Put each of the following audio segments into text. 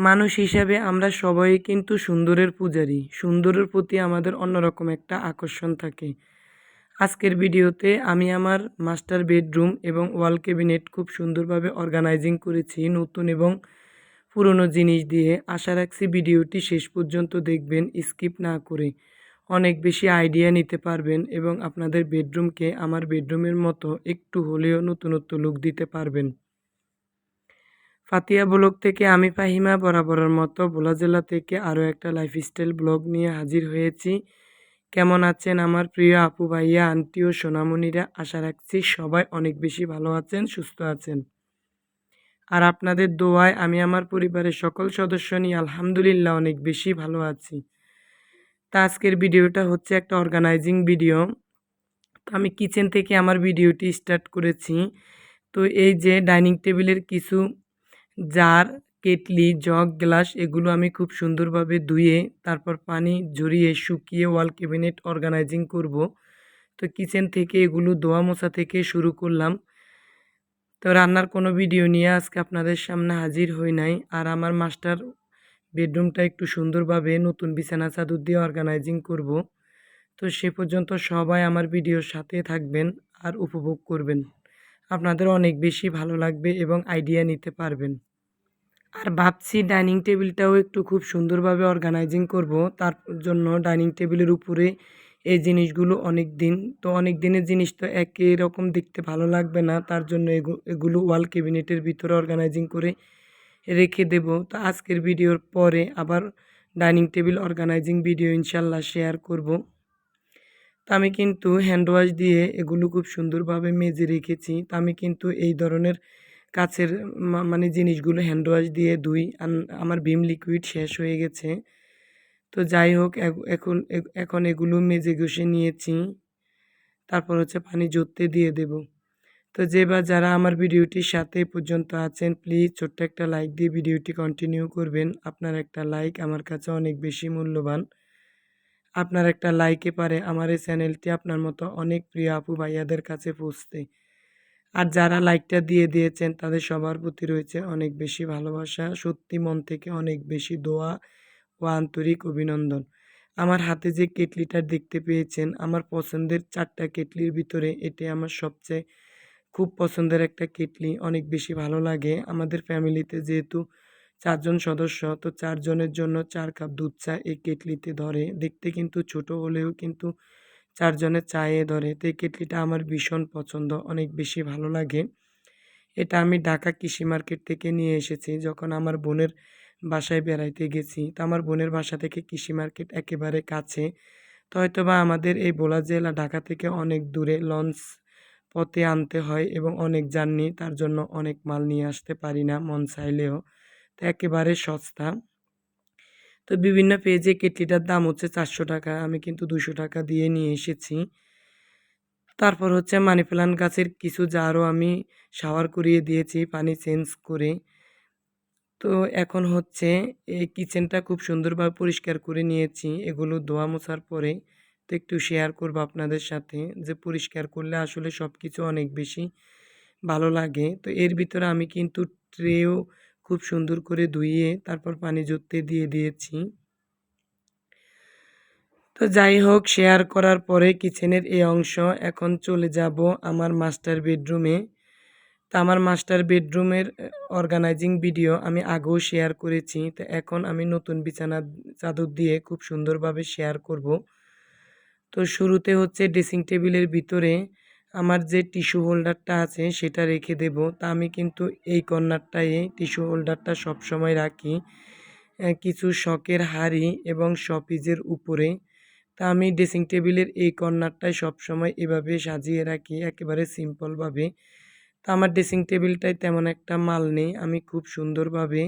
মানুষ হিসাবে আমরা সবাই কিন্তু সুন্দরের পূজারী। সুন্দরের প্রতি আমাদের অন্যরকম একটা আকর্ষণ থাকে। আজকের ভিডিওতে আমি আমার মাস্টার বেডরুম এবং ওয়াল ক্যাবিনেট খুব সুন্দরভাবে অর্গানাইজিং করেছি নতুন এবং পুরনো জিনিস দিয়ে। আশা রাখছি ভিডিওটি শেষ পর্যন্ত দেখবেন, স্কিপ না করে। অনেক বেশি আইডিয়া নিতে পারবেন এবং আপনাদের বেডরুমকে আমার বেডরুমের মতো একটু হলেও নতুনত্ব লুক দিতে পারবেন। ফাতিয়া ব্লগ থেকে আমি ফাহিমা বরাবরের মতো ভোলা জেলা থেকে আরও একটা লাইফস্টাইল ব্লগ নিয়ে হাজির হয়েছি। কেমন আছেন আমার প্রিয় আপু ভাইয়া আন্টি ও সোনামণিরা? আশা রাখছি সবাই অনেক বেশি ভালো আছেন, সুস্থ আছেন। আর আপনাদের দোয়ায় আমি আমার পরিবারের সকল সদস্য নিয়ে আলহামদুলিল্লাহ অনেক বেশি ভালো আছি। তা আজকের ভিডিওটা হচ্ছে একটা অর্গানাইজিং ভিডিও তো আমি কিচেন থেকে আমার ভিডিওটি স্টার্ট করেছি। তো এই যে ডাইনিং টেবিলের কিছু জার, কেটলি, জগ, গ্লাস এগুলো আমি খুব সুন্দরভাবে ধুয়ে, তারপর পানি ঝরিয়ে, শুকিয়ে ওয়াল ক্যাবিনেট অর্গানাইজিং করব। তো কিচেন থেকে এগুলো ধোয়া মোছা থেকে শুরু করলাম। তো রান্নার কোনো ভিডিও নিয়ে আজকে আপনাদের সামনে হাজির হই নাই। আর আমার মাস্টার বেডরুমটা একটু সুন্দরভাবে নতুন বিছানা, চাদর দিয়ে অর্গানাইজিং করব। তো সে পর্যন্ত সবাই আমার ভিডিওর সাথে থাকবেন আর উপভোগ করবেন। আপনাদের অনেক বেশি ভালো লাগবে এবং আইডিয়া নিতে পারবেন। আর ভাবছি ডাইনিং টেবিলটাও একটু খুব সুন্দরভাবে অর্গানাইজিং করব। তার জন্য ডাইনিং টেবিলের উপরে এই জিনিসগুলো অনেক দিন তো অনেক দিনের জিনিস তো একই রকম দেখতে ভালো লাগবে না, তার জন্য এগুলো ওয়াল ক্যাবিনেটের ভিতরে অর্গানাইজিং করে রেখে দেব। তো আজকের ভিডিওর পরে আবার ডাইনিং টেবিল অর্গানাইজিং ভিডিও ইনশাল্লাহ শেয়ার করব। তো আমি কিন্তু হ্যান্ড ওয়াশ দিয়ে এগুলো খুব সুন্দরভাবে মেজে রেখেছি। তা আমি কিন্তু এই ধরনের কাছের মানে জিনিসগুলো হ্যান্ড ওয়াশ দিয়ে ধুই। আমার ভিম লিকুইড শেষ হয়ে গেছে। তো যাই হোক এখন এখন এগুলো মেজে ঘষে নিয়েছি। তারপর হচ্ছে পানি জড়তে দিয়ে দেব। তো যে বা যারা আমার ভিডিওটির সাথে পর্যন্ত আছেন প্লিজ ছোট্ট একটা লাইক দিয়ে ভিডিওটি কন্টিনিউ করবেন। আপনার একটা লাইক আমার কাছে অনেক বেশি মূল্যবান। আপনার একটা লাইকে পারে আমার এই চ্যানেলটি আপনার মতো অনেক প্রিয় আপু ভাইয়াদের কাছে পৌঁছতে। আর যারা লাইকটা দিয়ে দিয়েছেন, তাদের সবার প্রতি রয়েছে অনেক বেশি ভালোবাসা। সত্যি মন থেকে অনেক বেশি দোয়া ও আন্তরিক অভিনন্দন। আমার হাতে যে কেটলিটা দেখতে পেয়েছেন, আমার পছন্দের চারটা কেটলির ভিতরে এটি আমার সবচেয়ে খুব পছন্দের একটা কেটলি। অনেক বেশি ভালো লাগে। আমাদের ফ্যামিলিতে যেহেতু চারজন সদস্য, তো চারজনের জন্য চার কাপ দুধ চা এই কেটলিতে ধরে। দেখতে কিন্তু ছোট হলেও কিন্তু চারজনের চায়ে ধরে। তো এই কেটলিটা আমার ভীষণ পছন্দ, অনেক বেশি ভালো লাগে। এটা আমি ঢাকা কৃষি মার্কেট থেকে নিয়ে এসেছি, যখন আমার বোনের বাসায় বেড়াইতে গেছি। তো আমার বোনের বাসা থেকে কৃষি মার্কেট একেবারে কাছে। তো হয়তো বা আমাদের এই বোলা জেলা ঢাকা থেকে অনেক দূরে লঞ্চ পথে আনতে হয় এবং অনেক জার্নি, তার জন্য অনেক মাল নিয়ে আসতে পারি না মন চাইলেও। তো একেবারে সস্তা। তো বিভিন্ন পেজে কেটলিটার দাম হচ্ছে চারশো টাকা, আমি কিন্তু দুশো টাকা দিয়ে নিয়ে এসেছি। তারপর হচ্ছে মানি প্লান্ট গাছের কিছু জারও আমি শাওয়ার করিয়ে দিয়েছি, পানি চেঞ্জ করে। তো এখন হচ্ছে এই কিচেনটা খুব সুন্দরভাবে পরিষ্কার করে নিয়েছি, এগুলো ধোয়া মোছার পরে। তো একটু শেয়ার করব আপনাদের সাথে যে পরিষ্কার করলে আসলে সব কিছু অনেক বেশি ভালো লাগে। তো এর ভিতরে আমি কিন্তু ট্রেও খুব সুন্দর করে ধুইয়ে তারপর পানি জুততে দিয়ে দিয়েছি। তো যাই হোক শেয়ার করার পরে কিচেনের এই অংশ এখন চলে যাব আমার মাস্টার বেডরুমে তো আমার মাস্টার বেডরুমের অর্গানাইজিং ভিডিও আমি আগেও শেয়ার করেছি। তো এখন আমি নতুন বিছানা চাদর দিয়ে খুব সুন্দরভাবে শেয়ার করব। তো শুরুতে হচ্ছে ড্রেসিং টেবিলের ভিতরে আমার যে টিস্যু হোল্ডারটা আছে সেটা রেখে দেব। তা আমি কিন্তু এই কর্নারটায় টিস্যু হোল্ডারটা সবসময় রাখি। কিছু শখের হাড়ি এবং শপিজের উপরে। তা আমি ড্রেসিং টেবিলের এই কর্নারটায় সবসময় এভাবে সাজিয়ে রাখি, একেবারে সিম্পলভাবে। তা আমার ড্রেসিং টেবিলটায় তেমন একটা মাল নেই। আমি খুব সুন্দরভাবে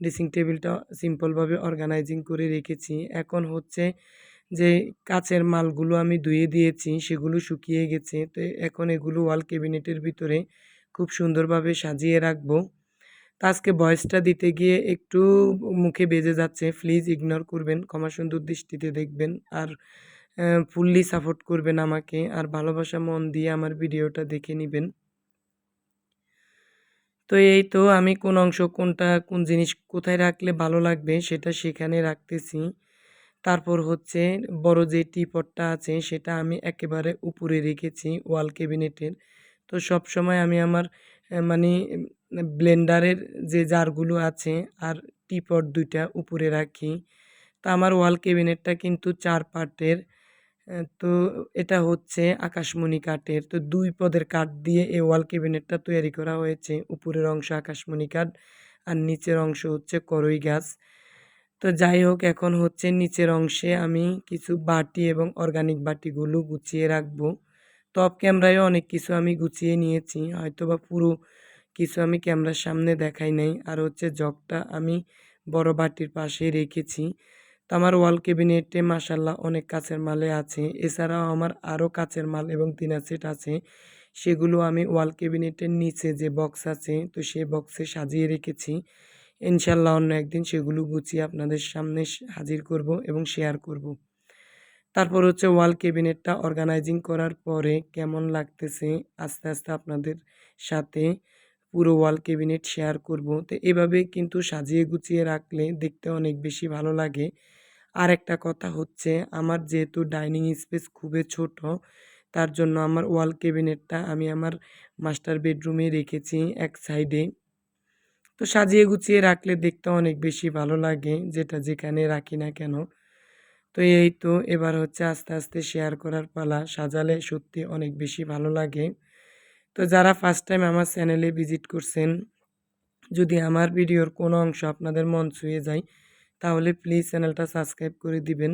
ড্রেসিং টেবিলটা সিম্পলভাবে অর্গানাইজিং করে রেখেছি। এখন হচ্ছে যে কাচের মালগুলো আমি ধুয়ে দিয়েছি, সেগুলো শুকিয়ে গেছে। তো এখন এগুলো ওয়াল ক্যাবিনেটের ভিতরে খুব সুন্দরভাবে সাজিয়ে রাখব। তো আজকে ভয়েসটা দিতে গিয়ে একটু মুখে বেজে যাচ্ছে। প্লিজ ইগনোর করবেন, ক্ষমা সুন্দর দৃষ্টিতে দেখবেন। আর ফুললি সাপোর্ট করবেন আমাকে। আর ভালোবাসা মন দিয়ে আমার ভিডিওটা দেখে নেবেন। তো এই তো আমি কোন অংশ কোনটা, কোন জিনিস কোথায় রাখলে ভালো লাগবে, সেটা সেখানে রাখতেছি। তারপর হচ্ছে বড় যে টিপটটা আছে সেটা আমি একেবারে উপরে রেখেছি ওয়াল ক্যাবিনেটের। তো সব সময় আমি আমার মানে ব্লেন্ডারের যে জারগুলো আছে আর টিপট দুইটা উপরে রাখি। তো আমার ওয়াল ক্যাবিনেটটা কিন্তু চার পার্টের তো এটা হচ্ছে আকাশমণি কাঠের। তো দুই পদের কাঠ দিয়ে এই ওয়াল ক্যাবিনেটটা তৈরি করা হয়েছে। উপরের অংশ আকাশমণি কাঠ আর নিচের অংশ হচ্ছে করই গাছ। তো যাই হোক, এখন হচ্ছে নিচের অংশে আমি কিছু বাটি এবং অর্গানিক বাটিগুলো গুছিয়ে রাখব। টপ ক্যামেরায়ও অনেক কিছু আমি গুছিয়ে নিয়েছি হয়তো বা পুরো কিছু আমি ক্যামেরার সামনে দেখাই নাই। আর হচ্ছে জগটা আমি বড় বাটির পাশে রেখেছি। তো আমার ওয়াল ক্যাবিনেটে মাসাল্লাহ অনেক কাছের মালে আছে। এছাড়াও আমার আরও কাছের মাল এবং তিনা সেট আছে। সেগুলো আমি ওয়াল ক্যাবিনেটের নিচে যে বক্স আছে, তো সেই বক্সে সাজিয়ে রেখেছি। ইনশাল্লাহ অন্য একদিন সেগুলো গুছিয়ে আপনাদের সামনে হাজির করব এবং শেয়ার করব। তারপর হচ্ছে ওয়াল ক্যাবিনেটটা অর্গানাইজিং করার পরে কেমন লাগতেছে আস্তে আস্তে আপনাদের সাথে পুরো ওয়াল ক্যাবিনেট শেয়ার করব। তো এভাবে কিন্তু সাজিয়ে গুছিয়ে রাখলে দেখতে অনেক বেশি ভালো লাগে। আর একটা কথা হচ্ছে আমার যেহেতু ডাইনিং স্পেস খুবই ছোট, তার জন্য আমার ওয়াল ক্যাবিনেটটা আমি আমার মাস্টার বেডরুমে রেখেছি এক সাইডে তো সাজিয়ে গুছিয়ে রাখলে দেখতে অনেক বেশি ভালো লাগে, যেটা যেখানে রাখি না কেন। তো এই তো, এবার হচ্ছে আস্তে আস্তে শেয়ার করার পালা, সাজালে সত্যি অনেক বেশি ভালো লাগে। তো যারা ফার্স্ট টাইম আমার চ্যানেলে ভিজিট করছেন, যদি আমার ভিডিওর কোনো অংশ আপনাদের মন ছুঁয়ে যায়, তাহলে প্লিজ চ্যানেলটা সাবস্ক্রাইব করে দিবেন।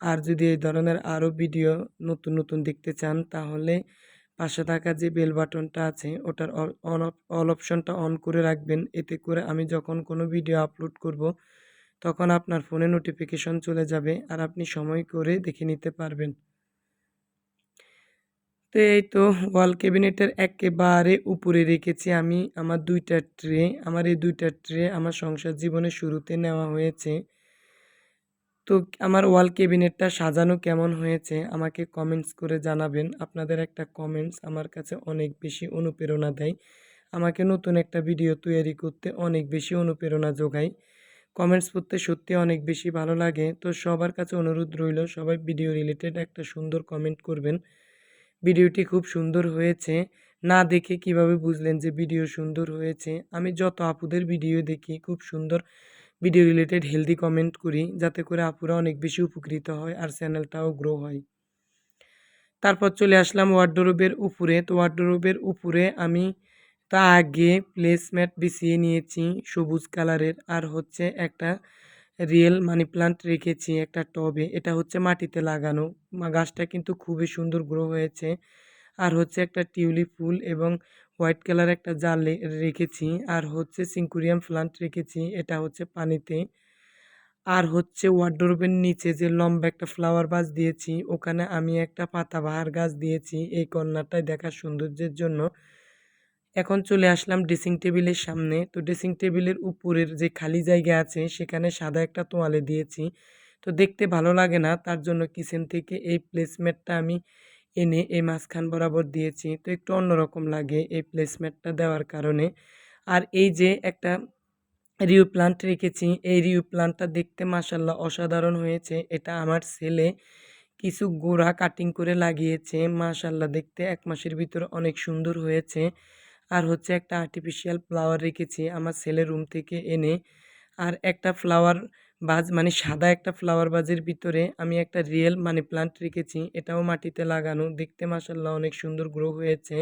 আর যদি এই ধরনের আরও ভিডিও নতুন নতুন দেখতে চান, তাহলে পাশে থাকা যে বেল বাটনটা আছে, ওটার অন অল অপশনটা অন করে রাখবেন। এতে করে আমি যখন কোনো ভিডিও আপলোড করব, তখন আপনার ফোনে নোটিফিকেশন চলে যাবে আর আপনি সময় করে দেখে নিতে পারবেন। তো এই তো ওয়াল ক্যাবিনেটের একেবারে উপরে রেখেছি আমি আমার দুইটা ট্রে আমার এই দুইটা ট্রে আমার সংসার জীবনের শুরুতে নেওয়া হয়েছে। তো আমার ওয়াল ক্যাবিনেটটা সাজানো কেমন হয়েছে আমাকে কমেন্টস করে জানাবেন। আপনাদের একটা কমেন্টস আমার কাছে অনেক বেশি অনুপ্রেরণা দেয়। আমাকে নতুন একটা ভিডিও তৈরি করতে অনেক বেশি অনুপ্রেরণা যোগায়। কমেন্টস পড়তে সত্যি অনেক বেশি ভালো লাগে। তো সবার কাছে অনুরোধ রইল, সবাই ভিডিও রিলেটেড একটা সুন্দর কমেন্ট করবেন। ভিডিওটি খুব সুন্দর হয়েছে। না দেখে কীভাবে বুঝলেন যে ভিডিও সুন্দর হয়েছে? আমি যত আপুদের ভিডিও দেখি, খুব সুন্দর ভিডিও রিলেটেড হেলদি কমেন্ট করি, যাতে করে আপুরা অনেক বেশি উপকৃত হয় আর চ্যানেলটাও গ্রো হয়। তারপর চলে আসলাম ওয়ার্ডরোবের উপরে। তো ওয়ার্ডরোবের উপরে আমি তা আগে প্লেসম্যাট বিছিয়ে নিয়েছি সবুজ কালারের। আর হচ্ছে একটা রিয়েল মানি প্লান্ট রেখেছি একটা টবে। এটা হচ্ছে মাটিতে লাগানো। গাছটা কিন্তু খুবই সুন্দর গ্রো হয়েছে। আর হচ্ছে একটা টিউলিপ ফুল এবং হোয়াইট কালার একটা জাল রেখেছি। আর হচ্ছে সিঙ্কুরিয়াম প্লান্ট রেখেছি, এটা হচ্ছে পানিতে। আর হচ্ছে ওয়ার্ডরোবের নিচে যে লম্বা একটা ফ্লাওয়ার বাস দিয়েছি, ওখানে আমি একটা পাতাবাহার গাছ দিয়েছি, এই কর্নারটায় দেখার সৌন্দর্যের জন্য। এখন চলে আসলাম ড্রেসিং টেবিলের সামনে। তো ড্রেসিং টেবিলের উপরের যে খালি জায়গা আছে, সেখানে সাদা একটা তোয়ালে দিয়েছি। তো দেখতে ভালো লাগে না, তার জন্য কিচেন থেকে এই প্লেসমেটটা আমি এনে এই মাঝখান বরাবর দিয়েছি। তো একটু অন্যরকম লাগে এই প্লেসমেন্টটা দেওয়ার কারণে। আর এই যে একটা রিউ প্লান্ট রেখেছি, এই রিউ প্লান্টটা দেখতে মাসাল্লাহ অসাধারণ হয়েছে। এটা আমার ছেলে কিছু গোড়া কাটিং করে লাগিয়েছে। মাশাল্লাহ দেখতে এক মাসের ভিতর অনেক সুন্দর হয়েছে। আর হচ্ছে একটা আর্টিফিশিয়াল ফ্লাওয়ার রেখেছি আমার ছেলের রুম থেকে এনে। আর একটা ফ্লাওয়ার বাজ মানে সাদা একটা ফ্লাওয়ার বাজের ভিতরে আমি একটা রিয়েল মানি প্লান্ট রেখেছি। এটাও মাটিতে লাগানো। দেখতে মাসাল্লাহ অনেক সুন্দর গ্রো হয়েছে।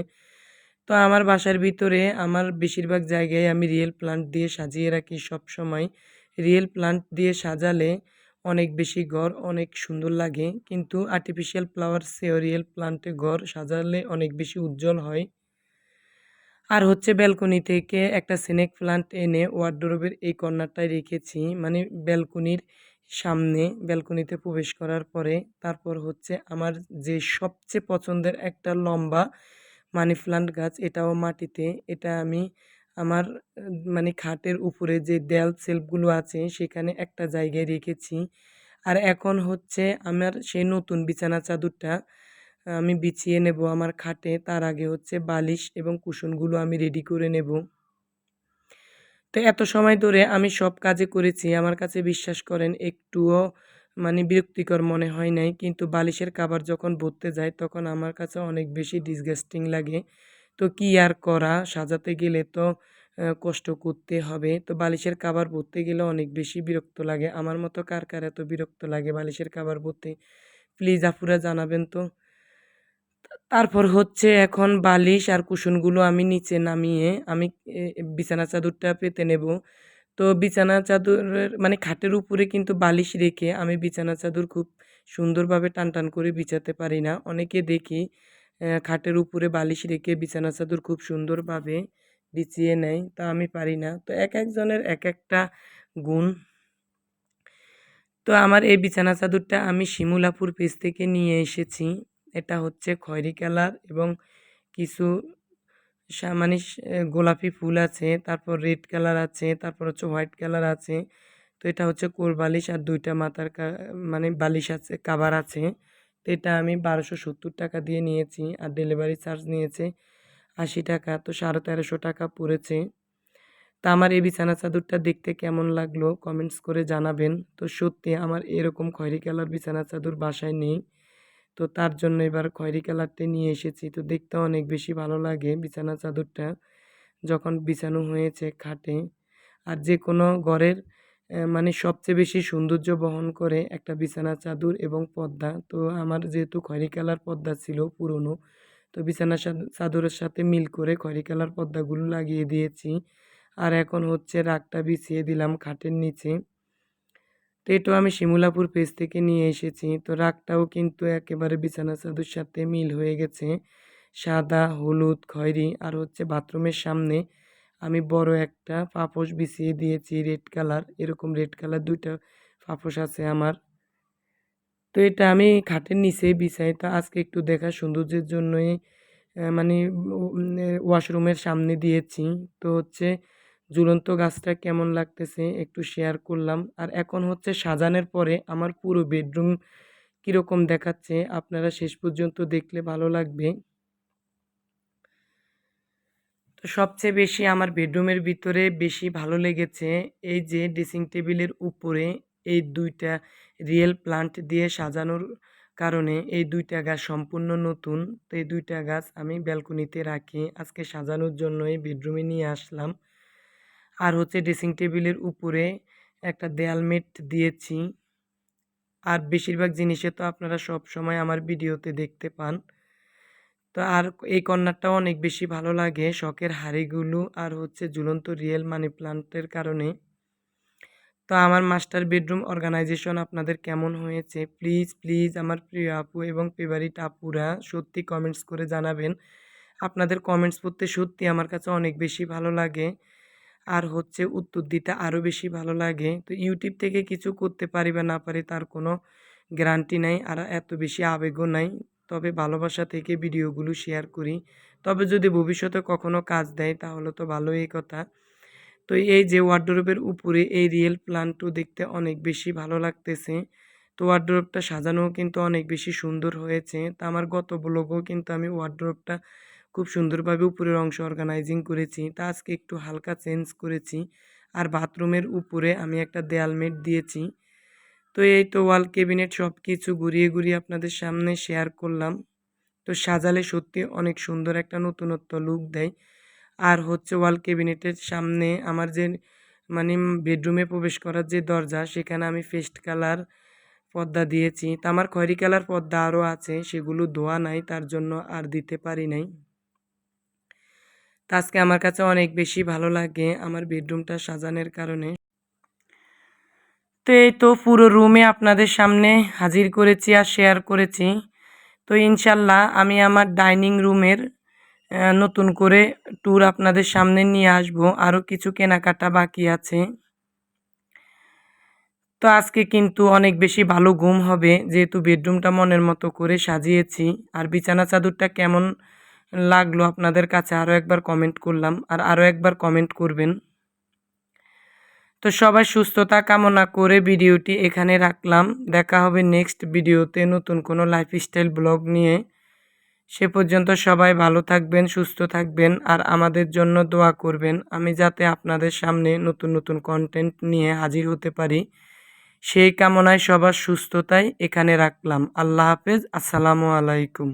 তো আমার বাসার ভিতরে, আমার বেশিরভাগ জায়গায় আমি রিয়েল প্লান্ট দিয়ে সাজিয়ে রাখি সব সময় রিয়েল প্লান্ট দিয়ে সাজালে অনেক বেশি ঘর, অনেক সুন্দর লাগে। কিন্তু আর্টিফিশিয়াল ফ্লাওয়ার সেও রিয়েল প্লান্টে ঘর সাজালে অনেক বেশি উজ্জ্বল হয়। আর হচ্ছে ব্যালকনি থেকে একটা স্নেক প্লান্ট এনে ওয়ার্ডরোবের এই কর্নারটায় রেখেছি। মানে ব্যালকনির সামনে, ব্যালকনিতে প্রবেশ করার পরে তারপর হচ্ছে আমার যে সবচেয়ে পছন্দের একটা লম্বা মানি প্লান্ট গাছ, এটাও মাটিতে। এটা আমি আমার মানে খাটের উপরে যে দেয়াল সেলফগুলো আছে, সেখানে একটা জায়গায় রেখেছি। আর এখন হচ্ছে আমার সেই নতুন বিছানা চাদরটা আমি বিছিয়ে নেব আমার খাটে, তার আগে হচ্ছে বালিশ এবং কুশনগুলো আমি রেডি করে নেব। তো এত সময় ধরে আমি সব কাজে করেছি, আমার কাছে বিশ্বাস করেন একটুও মানে বিরক্তিকর মনে হয় নাই, কিন্তু বালিশের কাবার যখন ভরতে যায় তখন আমার কাছে অনেক বেশি ডিসগাস্টিং লাগে। তো কি আর করা, সাজাতে গেলে তো কষ্ট করতে হবে। তো বালিশের কাবার ভরতে গেলে অনেক বেশি বিরক্ত লাগে। আমার মতো কার কার এত বিরক্ত লাগে বালিশের কাবার ভরতে প্লিজ আপুরা জানাবেন তো। তারপর হচ্ছে এখন বালিশ আর কুশনগুলো আমি নিচে নামিয়ে আমি বিছানা চাদরটা পেতে নেব। তো বিছানা চাদরের মানে খাটের উপরে কিন্তু বালিশ রেখে আমি বিছানা চাদর খুব সুন্দরভাবে টান টান করে বিছাতে পারি না। অনেকে দেখি খাটের উপরে বালিশ রেখে বিছানা চাদর খুব সুন্দরভাবে বিছিয়ে নেয়, তা আমি পারি না। তো এক একজনের এক একটা গুণ। তো আমার এই বিছানা চাদরটা আমি শিমুলাপুর পেজ থেকে নিয়ে এসেছি। এটা হচ্ছে খয়েরি কালার এবং কিছু মানে গোলাপি ফুল আছে, তারপর রেড কালার আছে, তারপর হচ্ছে হোয়াইট কালার আছে। তো এটা হচ্ছে কোর বালিশ আর দুইটা মাথার মানে বালিশ আছে কাবার আছে। তো এটা আমি বারোশো সত্তর টাকা দিয়ে নিয়েছি আর ডেলিভারি চার্জ নিয়েছে আশি টাকা, তো সাড়ে তেরোশো টাকা পড়েছে। তা আমার এই বিছানা চাদরটা দেখতে কেমন লাগল কমেন্টস করে জানাবেন। তো সত্যি আমার এরকম খয়েরি কালার বিছানা চাদর বাসায় নেই। তো তার জন্য এবার খয়েরি কালারটা নিয়ে এসেছি। তো দেখতে অনেক বেশি ভালো লাগে বিছানা চাদরটা। যখন বিছানো হয়েছে খাটে আর যে কোনো ঘরের মানে সবচেয়ে বেশি সৌন্দর্য বহন করে একটা বিছানা চাদর এবং পর্দা। তো আমার যেহেতু খয়েরি কালার পর্দা ছিল পুরনো, তো বিছানা চাদরের সাথে মিল করে খয়েরি কালার পর্দাগুলো লাগিয়ে দিয়েছি। আর এখন হচ্ছে রাগটা বিছিয়ে দিলাম খাটের নিচে। তো এটাও আমি শিমুলাপুর পেজ থেকে নিয়ে এসেছি। তো রাগটাও কিন্তু একেবারে বিছানা চাদর সাথে মিল হয়ে গেছে। সাদা, হলুদ, খয়েরি আর হচ্ছে বাথরুমের সামনে আমি বড় একটা পাপোশ বিছিয়ে দিয়েছি রেড কালার এরকম রেড কালার দুইটা পাপোশ আছে আমার। তো এটা আমি খাটের নিচেই বিছাই। তো আজকে একটু দেখা সৌন্দর্যের জন্যই মানে ওয়াশরুমের সামনে দিয়েছি। তো হচ্ছে ঝুলন্ত গাছটা কেমন লাগতেছে একটু শেয়ার করলাম। আর এখন হচ্ছে সাজানোর পরে আমার পুরো বেডরুম কীরকম দেখাচ্ছে আপনারা শেষ পর্যন্ত দেখলে ভালো লাগবে। তো সবচেয়ে বেশি আমার বেডরুমের ভিতরে বেশি ভালো লেগেছে এই যে ড্রেসিং টেবিলের উপরে এই দুইটা রিয়েল প্লান্ট দিয়ে সাজানোর কারণে এই দুইটা গাছ সম্পূর্ণ নতুন। তো এই দুইটা গাছ আমি ব্যালকনিতে রাখি। আজকে সাজানোর জন্য এই বেডরুমে নিয়ে আসলাম। আর হচ্ছে ড্রেসিং টেবিলের উপরে একটা দেয়াল মেট দিয়েছি। আর বেশিরভাগ জিনিসে তো আপনারা সব সময় আমার ভিডিওতে দেখতে পান। তো আর এই কর্নারটাও অনেক বেশি ভালো লাগে, শখের হাড়িগুলো আর হচ্ছে ঝুলন্ত রিয়েল মানি প্লান্টের কারণে। তো আমার মাস্টার বেডরুম অর্গানাইজেশন আপনাদের কেমন হয়েছে? প্লিজ প্লিজ আমার প্রিয় আপু এবং ফেভারিট আপুরা সত্যি কমেন্টস করে জানাবেন। আপনাদের কমেন্টস পড়তে সত্যি আমার কাছে অনেক বেশি ভালো লাগে। আর হচ্ছে উত্তর দিতে আরও বেশি ভালো লাগে। তো ইউটিউব থেকে কিছু করতে পারি বা না পারি তার কোনো গ্যারান্টি নাই আর এত বেশি আবেগও নাই। তবে ভালোবাসা থেকে ভিডিওগুলো শেয়ার করি। তবে যদি ভবিষ্যতে কখনো কাজ দেয় তাহলে তো ভালোই কথা। তো এই যে ওয়ার্ডরোবের উপরে এই রিয়েল প্লান্টও দেখতে অনেক বেশি ভালো লাগতেছে। তো ওয়ার্ডরোবটা সাজানোও কিন্তু অনেক বেশি সুন্দর হয়েছে। তা আমার গত ব্লগও কিন্তু আমি ওয়ার্ডরোবটা খুব সুন্দরভাবে উপরের অংশ অর্গানাইজিং করেছি। আজকে একটু হালকা চেঞ্জ করেছি। আর বাথরুমের উপরে আমি একটা দেয়াল মেট দিয়েছি। তো এই তো ওয়াল ক্যাবিনেট সব কিছু ঘুরিয়ে ঘুরিয়ে আপনাদের সামনে শেয়ার করলাম। তো সাজালে সত্যি অনেক সুন্দর একটা নতুনত্ব লুক দেয়। আর হচ্ছে ওয়াল ক্যাবিনেটের সামনে আমার যে মানে বেডরুমে প্রবেশ করার যে দরজা, সেখানে আমি ফেস্ট কালার পর্দা দিয়েছি। তা আমার খয়েরি কালার পর্দা আরও আছে, সেগুলো ধোয়া নাই, তার জন্য আর দিতে পারি নাই। তা আজকে আমার কাছে অনেক বেশি ভালো লাগে আমার বেডরুমটা সাজানোর কারণে। তো এই তো পুরো রুমে আপনাদের সামনে হাজির করেছি আর শেয়ার করেছি। তো ইনশাল্লাহ আমি আমার ডাইনিং রুমের নতুন করে ট্যুর আপনাদের সামনে নিয়ে আসব। আরও কিছু কেনাকাটা বাকি আছে। তো আজকে কিন্তু অনেক বেশি ভালো ঘুম হবে, যেহেতু বেডরুমটা মনের মতো করে সাজিয়েছি। আর বিছানা চাদরটা কেমন লাগল আপনাদের কাছে আরও একবার কমেন্ট করলাম, আর আরও একবার কমেন্ট করবেন। তো সবাই সুস্থতা কামনা করে ভিডিওটি এখানে রাখলাম। দেখা হবে নেক্সট ভিডিওতে নতুন কোনো লাইফস্টাইল ব্লগ নিয়ে। সে পর্যন্ত সবাই ভালো থাকবেন, সুস্থ থাকবেন, আর আমাদের জন্য দোয়া করবেন। আমি যাতে আপনাদের সামনে নতুন নতুন কন্টেন্ট নিয়ে হাজির হতে পারি। সেই কামনায় সবার সুস্থতাই এখানে রাখলাম। আল্লাহ হাফেজ, আসসালামু আলাইকুম।